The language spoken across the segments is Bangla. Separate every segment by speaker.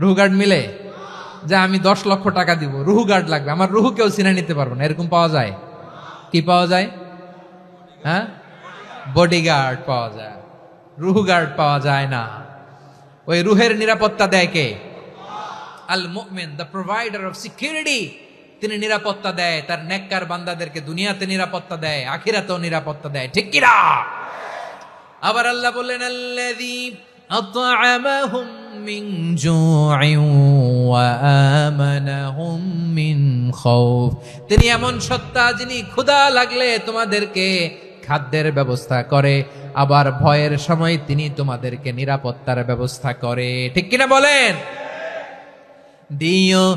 Speaker 1: রুহু গার্ড মিলে যে আমি দশ লক্ষ টাকা দিব রুহু গার্ড লাগবে। আমার রুহু কেউ চিনে নিতে পারব না। এরকম পাওয়া যায়? কি পাওয়া যায়? হ্যাঁ? বডিগার্ড পাওয়া যায়। রুহু গার্ড পাওয়া যায় না। ওই রুহের নিরাপত্তা দেয় কে? আল মুমিন দ্য প্রোভাইডার অফ সিকিউরিটি তিনি নিরাপত্তা দেয়। তার নেককার বান্দাদেরকে দুনিয়াতে নিরাপত্তা দেয়, আখিরাতেও নিরাপত্তা দেয়। ঠিক কিনা? আবার আল্লাহ বললেন, আল্লাযী আত'আমাহুম من جوع وآمنهم من خوف. তিনি এমন সত্তা যিনি ক্ষুধা লাগলে তোমাদেরকে খাদ্যের ব্যবস্থা করে, আবার ভয়ের সময় তিনি তোমাদেরকে নিরাপত্তার ব্যবস্থা করে। ঠিক কিনা বলেন? দিও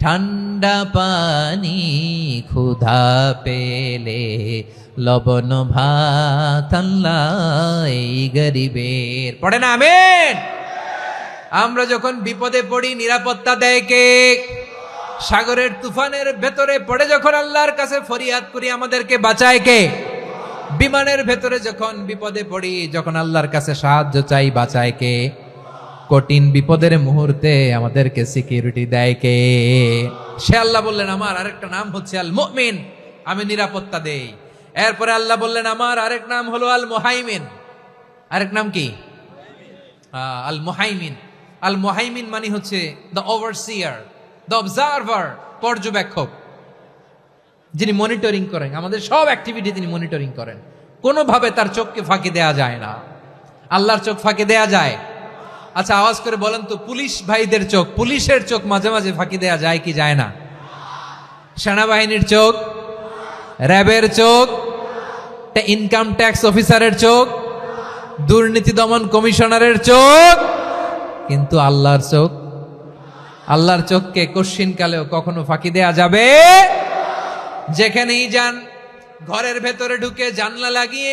Speaker 1: ঠান্ডা পানি ক্ষুধা পেলে লবণ ভাত গরিবের। পড়ে না, আমেন? আমরা যখন বিপদে পড়ি, নিরাপত্তা দেয় কে? সাগরের তুফানের ভেতরে পড়ে যখন আল্লাহর কাছে ফরিয়াদ করি, আমাদেরকে বাঁচায় কে? বিমানের ভেতরে যখন বিপদে পড়ি, যখন আল্লাহর কাছে সাহায্য চাই, বাঁচায় কে? কঠিন বিপদের মুহূর্তে আমাদেরকে সিকিউরিটি দেয় কে? সে আল্লাহ বললেন, আমার আরেকটা নাম হচ্ছে আল মুমিন আমি নিরাপত্তা দেই। এরপরে আল্লাহ বললেন, আমার আরেক নাম হলো আল মুহাইমিন আরেক নাম কি? আল মুহাইমিন আল মুহাইমিন মানে হচ্ছে দ্য ওভারসিয়ার দ্য অবজারভার পর্যবেক্ষক, যিনি মনিটরিং করেন। আমাদের সব অ্যাক্টিভিটি তিনি মনিটরিং করেন। কোনোভাবে তার চোখকে ফাঁকি দেয়া যায় না। আল্লাহর চোখ ফাঁকি দেয়া যায়। আচ্ছা আওয়াজ করে বলেন তো, পুলিশ ভাইদের চোখ, পুলিশের চোখ মাঝে মাঝে ফাঁকি দেয়া যায় কি যায় না? সেনাবাহিনীর চোখ, র্যাবের চোখ ইনকাম ট্যাক্স অফিসারের চোখ, দুর্নীতি দমন কমিশনারের চোখ, কিন্তু আল্লাহর চোখ, আল্লাহর চোখকে কশ্চিন কালেও কখনো ফাঁকি দেয়া যাবে? যেখানেই যান, ঘরের ভেতরে ঢুকে জানলা লাগিয়ে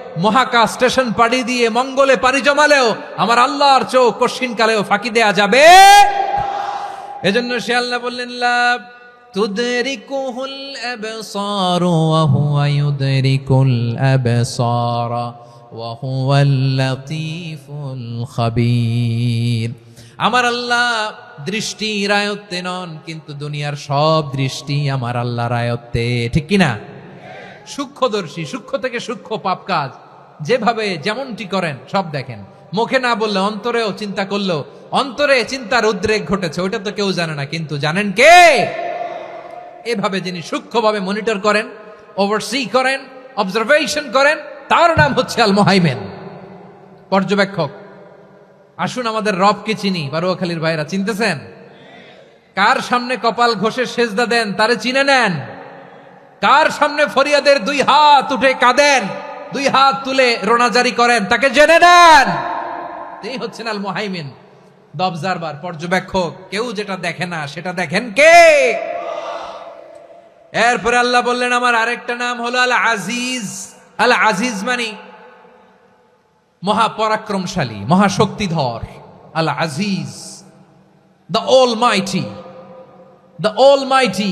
Speaker 1: মহাকাশ স্টেশন পাড়ি দিয়ে মঙ্গলে পাড়ি জমালেও আমার আল্লাহর চোখ কশিন কালেও ফাঁকি দেয়া যাবে। এজন্য সে আল্লাহ বললেন লা তুদরিকুহুল আবসার ওয়া ইউদরিকুল আবসার ওয়া হুয়াল লাতীফুল খাবীর। আমার আল্লাহ দৃষ্টি রায়ত্তে নন, কিন্তু দুনিয়ার সব দৃষ্টি আমার আল্লাহ রায়ত্তে ঠিক কিনা? সূক্ষ্মদর্শী, সূক্ষ্ম থেকে সূক্ষ্ম পাপ কাজ। যেভাবে যেমনটি করেন, সব দেখেন। মুখে না বললে অন্তরেও চিন্তা করল অন্তরে চিন্তার উদ্রেক ঘটেছে ওটা তো কেউ জানে না, কিন্তু জানেন কে? এভাবে যিনি সূক্ষ্মভাবে মনিটর করেন ওভারসি করেন অবজারভেশন করেন, তার নাম হচ্ছে আল মোহাইমেন পর্যবেক্ষক, আসুন আমাদের রবকে চিনি, বারুয়াখালীর ভাইরা, চিনতেছেন? কার সামনে কপাল ঘষে সেজদা দেন, তারে চিনে নেন। কার সামনে ফরিয়াদের দুই হাত উঠে কাঁদেন, দুই হাত তুলে রোনাজারি করেন, তাকে জেনে নেন। তিনি হচ্ছেন আল মোহাইমিন দবজারবার পর্যবেক্ষক। কেউ যেটা দেখে না, সেটা দেখেন কে? এরপরে আল্লাহ বললেন, আমার আরেকটা নাম হলো আল আজিজ আল আজিজ মানি মহাপরাক্রমশালী, মহাশক্তিধর। আল আজিজ the almighty the all মাইটি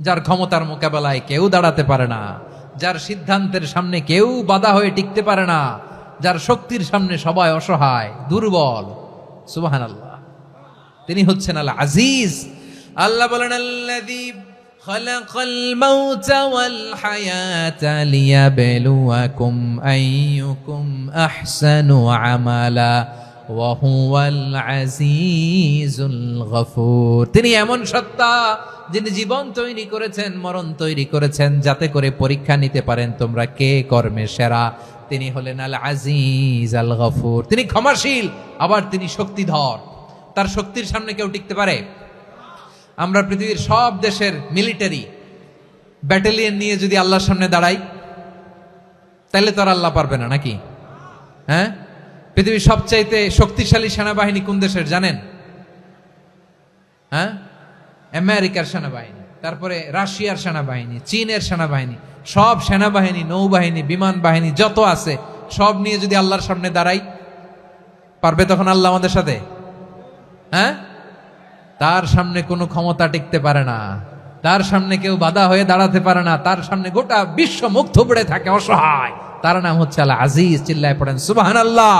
Speaker 1: যার ক্ষমতার মোকাবেলায় কেউ দাঁড়াতে পারে না যার সিদ্ধান্তের সামনে কেউ বাধা হয়ে টিকতে পারে না যার শক্তির সামনে সবাই অসহায় দুর্বল সুবাহান আল্লাহ তিনি হচ্ছেন আল আজিজ আল্লাহ বলেন আল্লাযী خلق الموت والحياة ليبلوكم أيكم أحسن عملا وهو العزيز الغفور তিনি এমন সত্তা যিনি জীবন তৈরি করেছেন, মরণ তৈরি করেছেন, যাতে করে পরীক্ষা নিতে পারেন তোমরা কে কর্মে সেরা। তিনি হলেন আল আজিজ আল গফুর তিনি ক্ষমাশীল, আবার তিনি শক্তিধর। তার শক্তির সামনে কেউ টিকতে পারে? আমরা পৃথিবীর সব দেশের মিলিটারি ব্যাটালিয়ন নিয়ে যদি আল্লাহর সামনে দাঁড়াই, তাহলে তো আর আল্লাহ পারবে না, নাকি? হ্যাঁ? পৃথিবীর সবচাইতে শক্তিশালী সেনাবাহিনী কোন দেশের জানেন? হ্যাঁ? আমেরিকার সেনাবাহিনী, তারপরে রাশিয়ার সেনাবাহিনী, চীনের সেনাবাহিনী, সব সেনাবাহিনী, নৌবাহিনী, বিমান বাহিনী যত আছে, সব নিয়ে যদি আল্লাহর সামনে দাঁড়াই, পারবে তখন আল্লাহ আমাদের সাথে? হ্যাঁ? তার সামনে কোনো ক্ষমতা টিকতে পারে না। তার সামনে কেউ বাধা হয়ে দাঁড়াতে পারে না। তার সামনে গোটা বিশ্ব মুখ থুবড়ে থাকে, অসহায়। তার নাম হচ্ছে আল্লাহ আজিজ, চিল্লায় পড়েন সুবাহান আল্লাহ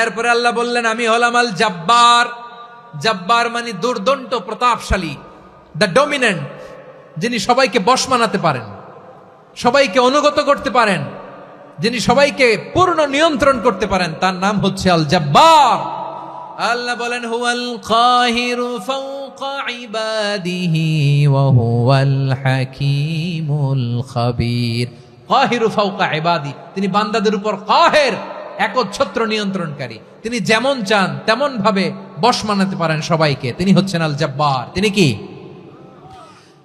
Speaker 1: এরপরে আল্লাহ বললেন, আমি হলাম আল জাব্বার। জাব্বার মানে দুর্দণ্ড প্রতাপশালী দ্য ডমিনেন্ট যিনি সবাইকে বশ মানাতে পারেন, সবাইকে অনুগত করতে পারেন, যিনি সবাইকে পূর্ণ নিয়ন্ত্রণ করতে পারেন, তার নাম হচ্ছে আল জাব্বার। আল্লাহ বলেন, হুয়াল কাহিরু ফাওকা ইবাদিহি ওয়া হুয়াল হাকীমুল খাবীর। ফাওকা ইবাদি। তিনি বান্দাদের উপর কাহের, একচ্ছত্র নিয়ন্ত্রণকারী। তিনি যেমন চান তেমন ভাবে বশ মানাতে পারেন সবাইকে। তিনি হচ্ছেন আল জাব্বার। তিনি কি?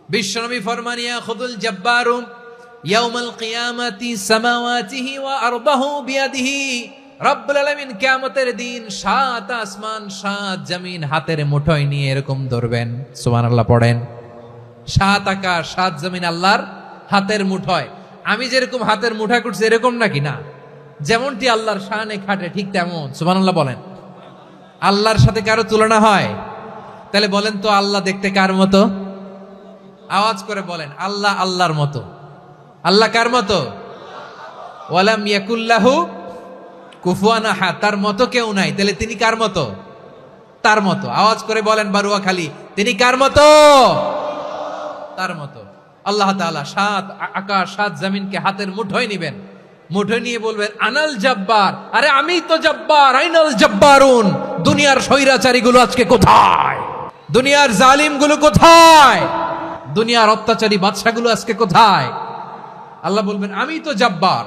Speaker 1: বিশ্বনবী ফরমানিয়া খুদুল জাব্বারু, ইয়াউমাল কিয়ামাতি সামাওয়াতিহি ওয়া বিয়াদিহি, রব্বুল আলামিন কিয়ামতের দিন সাত আসমান, সাত জমিন হাতের মুঠোয় নিয়ে এরকম ধরবেন। সুবহানাল্লাহ, পড়েন। সাত আকাশ, সাত জমিন আল্লাহর হাতের মুঠোয়। আমি যেরকম হাতের মুঠা করছি, এরকম নাকি? না। যেমনটি আল্লাহর শানে খাটে, ঠিক তেমন। সুবহানাল্লাহ বলেন। আল্লাহর সাথে কারও তুলনা হয়? তাহলে বলেন তো আল্লাহ দেখতে কার মতো? আওয়াজ করে বলেন, আল্লাহ আল্লাহর মতো। আল্লাহ কার মতো? ওয়ালাম ইয়াকুল্লাহু কুফুয়ানা হা তার মতো কেউ নাই। তাহলে তিনি কার মতো? তার মতো। আওয়াজ করে বলেন বারুয়া খালি তিনি কার মতো? তার মতো। আল্লাহ তাআলা সাত আকাশ, সাত জামিনকে হাতের মুঠোয় নিবেন। মুঠোয় নিয়ে বলবেন, আনাল জব্বার। আরে, আমি তো জব্বার, আইনাল জব্বারুন। দুনিয়ার স্বৈরাচারী গুলো আজকে কোথায়? দুনিয়ার জালিমগুলো কোথায়? দুনিয়ার অত্যাচারী বাদশাগুলো আজকে কোথায়? আল্লাহ বলবেন, আমি তো জব্বার।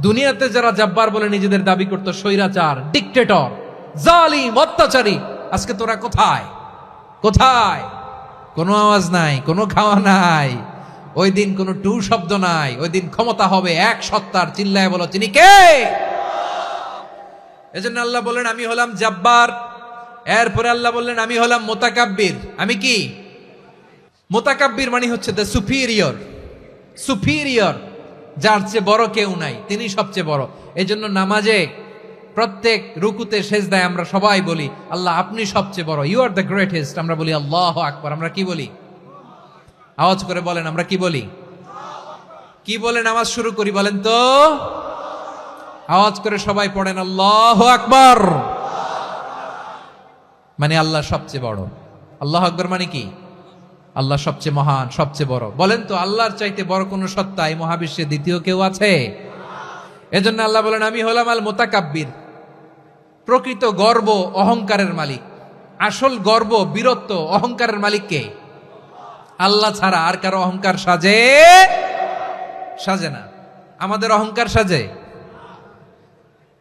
Speaker 1: দুনিয়াতে যারা জব্বার বলে নিজেদের দাবি করতো, স্বৈরাচার, ডিকটেটর, জালিম, অত্যাচারী, আজকে তোরা কোথায়? কোথায়? কোনো আওয়াজ নাই, কোনো খাওয়া নাই। ওই দিন কোনো টু শব্দ নাই। ওই দিন ক্ষমতা হবে এক সত্তার। চিল্লায় বলো, তিনি কে? এজন্য আল্লাহ বললেন, আমি হলাম জাব্বার। এরপরে আল্লাহ বললেন, আমি হলাম মোতাকাব্বির। আমি কি? মোতাকাব্বির মানে হচ্ছে দ্য সুপিরিয়র সুপিরিয়র যার চেয়ে বড় কেউ নাই। তিনি সবচেয়ে বড়। এই জন্য নামাজে প্রত্যেক রুকুতে সেজদায় আমরা সবাই বলি, আল্লাহ, আপনি সবচেয়ে বড়। ইউ আর দ্য গ্রেটেস্ট আমরা বলি, আল্লাহ আকবর। আমরা কি বলি? আওয়াজ করে বলেন, আমরা কি বলি? কি বলে নামাজ শুরু করি বলেন তো? আওয়াজ করে সবাই পড়েন, আল্লাহ আকবর! মানে আল্লাহ সবচেয়ে বড়। আল্লাহ আকবর মানে কি? আল্লাহ সবচেয়ে মহান, সবচেয়ে বড়। বলেন তো, আল্লাহর চাইতে বড় কোনো সত্তা এই মহাবিশ্বে দ্বিতীয় কেউ আছে? এজন্য আল্লাহ বলেন, আমি হলাম আল মোতাকাব্বির প্রকৃত গর্ব, অহংকারের মালিক। আসল গর্ব, বীরত্ব, অহংকারের মালিক কে? আল্লাহ ছাড়া আর কারও অহংকার সাজে? সাজে না। আমাদের অহংকার সাজে?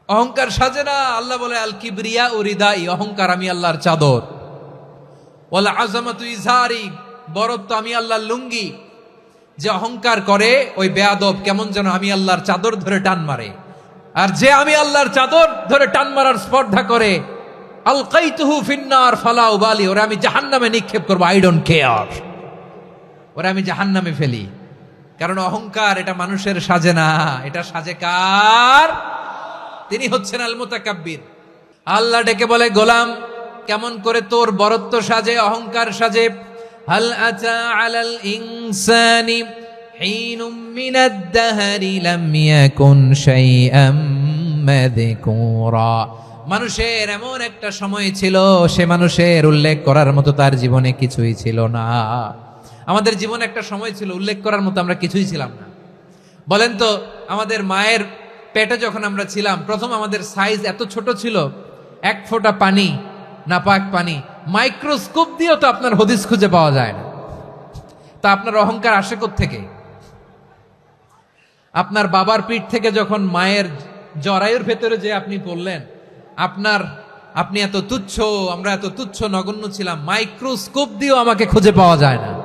Speaker 1: অহংকার সাজে না। আল্লাহ বলে আল কিবরিয়া ও হৃদাই অহংকার আমি আল্লাহর চাদর। ওলা আজমাতু ইজহারি বরত্ব আমি আল্লাহর লুঙ্গি। যে অহংকার করে, ওই বেয়াদব কেমন যেন আমি আল্লাহর চাদর ধরে টান মারে। আর যে আমি আল্লাহর চাদর ধরে টান মারার স্পর্ধা করে আল কাইতুহু ফিন্নার ফালাউ বালি ওরা আমি জাহান্নামে নিক্ষেপ করব। I don't care. ওরা আমি জাহান্নামে ফেলি। কারণ অহংকার, এটা মানুষের সাজে না। এটা সাজে কার? তিনি হচ্ছেন আল মুতাকাব্বির আল্লাহ ডেকে বলে, গোলাম, কেমন করে তোর বরত্ব সাজে, অহংকার সাজে? হাল আতা আলাল ইনসানি হিনুম মিনাদ দাহরি লাম ইয়াকুন শাইআম মাযকুরা। মানুষের এমন একটা সময় ছিল, সে মানুষের উল্লেখ করার মতো তার জীবনে কিছুই ছিল না। আমাদের জীবনে একটা সময় ছিল, উল্লেখ করার মতো আমরা কিছুই ছিলাম না। বলেন তো, আমাদের মায়ের পেটে যখন আমরা ছিলাম, প্রথম আমাদের সাইজ এত ছোট ছিল, এক ফোঁটা পানি, নাপাক পানি মাইক্রোস্কোপ দিয়েও তো আপনার হদিস খুঁজে পাওয়া যায় না। তা আপনার অহংকার আসে থেকে আপনার বাবার পিঠ থেকে যখন মায়ের জরায়ুর ভেতরে যে আপনি পড়লেন, আপনার, আপনি এত তুচ্ছ, আমরা এত তুচ্ছ নগণ্য ছিলাম মাইক্রোস্কোপ দিয়েও আমাকে খুঁজে পাওয়া যায় না।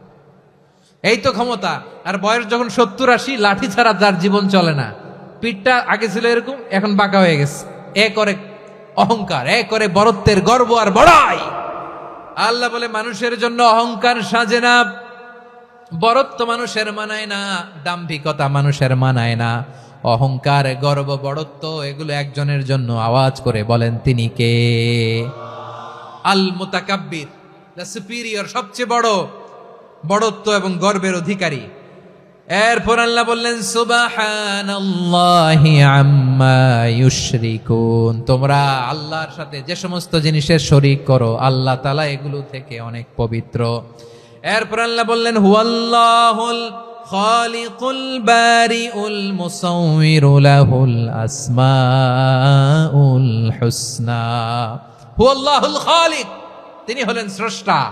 Speaker 1: এই তো ক্ষমতা। আর বয়স যখন সত্তর আশি, লাঠি ছাড়া যার জীবন চলে না। পিঠটা আগে ছিল এরকম, এখন বাঁকা হয়ে গেছে। এ করে অহংকার, এ করে বরত্বের গর্ব আর বড়াই। আল্লাহ বলে, মানুষের জন্য অহংকার সাজে না। বরত্ব মানুষের মানায় না, দাম্ভিকতা মানুষের মানায় না। অহংকার, গর্ব বড়ত্ব এগুলো একজনের জন্য আওয়াজ করে বলেন তিনি কে? আল মোতাকাব্বির দ্য সুপিরিয়র, সবচেয়ে বড়। বড়ত্ব এবং গর্বের অধিকারী। এরপর আল্লাহ বললেন ইউশরিকুন। তোমরা আল্লাহর সাথে যে সমস্ত জিনিসের শরীক করো, আল্লাহ তালা এগুলো থেকে অনেক পবিত্র। এরপর আল্লাহ বললেন, হুয়াল্লাহুল খালিকুল বারিউল মুসাউবিরু লাহুল আসমাউল হুসনা। হুয়াল্লাহুল খালিক, তিনি হলেন স্রষ্টা।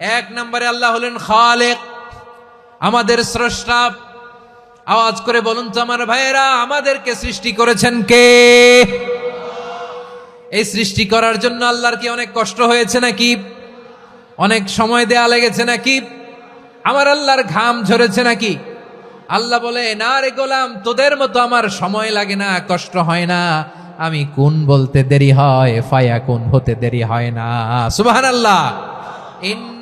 Speaker 1: এক নম্বরে আল্লাহ হলেন খালেক। আমাদের স্রষ্টা। আওয়াজ করে বলুন তো আমার ভাইয়েরা, আমাদেরকে সৃষ্টি করেছেন কে? এই সৃষ্টি করার জন্য আল্লাহর কি অনেক কষ্ট হয়েছে নাকি? অনেক সময় দেয়া লেগেছে নাকি? আমার আল্লাহর ঘাম ঝরেছে নাকি? আল্লাহ বলে, না রে গোলাম, তোদের মতো আমার সময় লাগে না, কষ্ট হয় না। আমি কোন বলতে দেরি হয়, ফায়া কোন হতে দেরি হয় না। সুবাহান আল্লাহ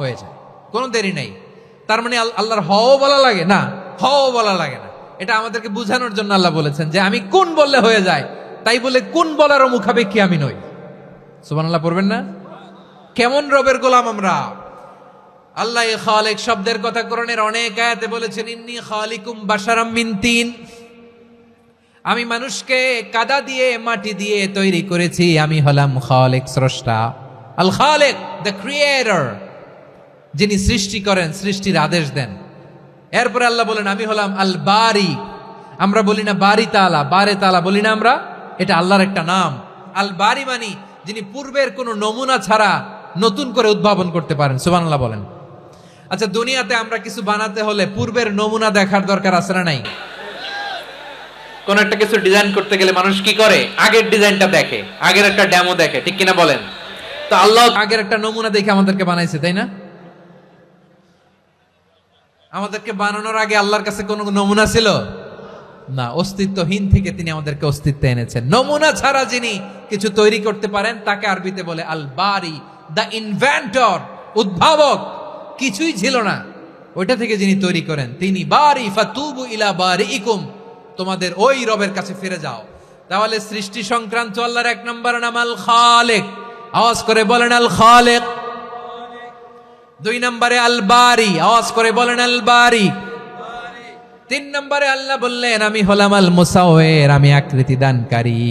Speaker 1: হয়ে যায়। কোনো দেরি নেই। তার মানে আল- আল্লাহর হও বলা লাগে না হও বলা লাগে না। এটা আমাদেরকে বুঝানোর জন্য আল্লাহ বলেছেন যে, আমি কোন বললে হয়ে যায়, তাই বলে কোন বলারও মুখাপেক্ষী আমি নই। সুবান আল্লাহ পড়বেন না? কেমন রবের গোলাম আমরা। আল্লাহ খালেক শব্দের কথা করণের অনেক আয়াতে বলেছেন, ইন্নি খালিকুম বাশারাম মিন তিন। আমি মানুষকে কাদা দিয়ে, মাটি দিয়ে তৈরি করেছি, আমি হলাম খালেক স্রষ্টা। আল খালেক দ্য ক্রিয়েটর যিনি সৃষ্টি করেন সৃষ্টির আদেশ দেন। এরপরে আল্লাহ বলেন আমি হলাম আল বারি আমরা বলি না বারি তালা বারে তালা বলি না আমরা এটা আল্লাহর একটা নাম। আল বারি মানি যিনি পূর্বের কোনো নমুনা ছাড়া নতুন করে উদ্ভাবন করতে পারেন সুবান আল্লাহ বলেন। আচ্ছা দুনিয়াতে আমরা কিছু বানাতে হলে পূর্বের নমুনা দেখার দরকার আছে না নাই? কোন একটা কিছু ডিজাইন করতে গেলে মানুষ কি করে? আগের ডিজাইনটা দেখে আগের একটা ডেমো দেখে ঠিক কিনা বলেন? তো আল্লাহ আগের একটা নমুনা দেখে আমাদেরকে বানাইছে তাই না? আমাদেরকে বানানোর আগে আল্লাহর কাছে কোনো নমুনা ছিল? না, অস্তিত্বহীন থেকে তিনি আমাদেরকে অস্তিত্ব এনেছেন। নমুনা ছাড়া যিনি কিছু তৈরি করতে পারেন, তাকে আরবিতে বলে আল বারি দ্য ইনভেন্টর, উদ্ভাবক। কিছুই ছিল না। ওইটা থেকে যিনি তৈরি করেন, তিনি বারি ফাতুবু ইলা বারি ইকুম তোমাদের ওই রবের কাছে ফিরে যাও। তাহলে সৃষ্টি সংক্রান্ত আল্লাহর এক নম্বর নাম আল খালেক আওয়াজ করে বলেন আল খালেক দুই নম্বরে আলবারি, আওয়াজ করে বলেন আলবারি। তিন নম্বরে আল্লাহ বললেন, আমি হলাম আল মুসাওয়ের আমি আকৃতি দানকারী